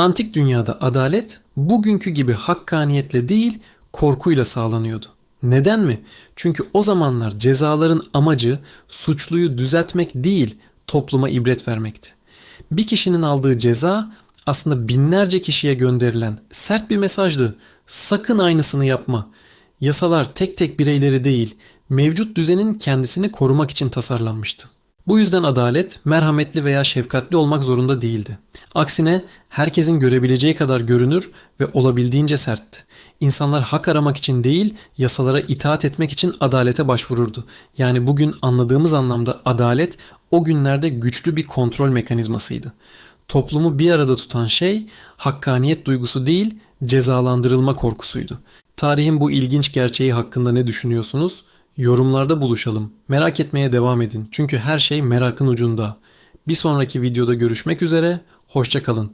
Antik dünyada adalet bugünkü gibi hakkaniyetle değil korkuyla sağlanıyordu. Neden mi? Çünkü o zamanlar cezaların amacı suçluyu düzeltmek değil topluma ibret vermekti. Bir kişinin aldığı ceza aslında binlerce kişiye gönderilen sert bir mesajdı. Sakın aynısını yapma. Yasalar tek tek bireyleri değil, mevcut düzenin kendisini korumak için tasarlanmıştı. Bu yüzden adalet merhametli veya şefkatli olmak zorunda değildi. Aksine herkesin görebileceği kadar görünür ve olabildiğince sertti. İnsanlar hak aramak için değil, yasalara itaat etmek için adalete başvururdu. Yani bugün anladığımız anlamda adalet o günlerde güçlü bir kontrol mekanizmasıydı. Toplumu bir arada tutan şey hakkaniyet duygusu değil, cezalandırılma korkusuydu. Tarihin bu ilginç gerçeği hakkında ne düşünüyorsunuz? Yorumlarda buluşalım. Merak etmeye devam edin. Çünkü her şey merakın ucunda. Bir sonraki videoda görüşmek üzere. Hoşçakalın.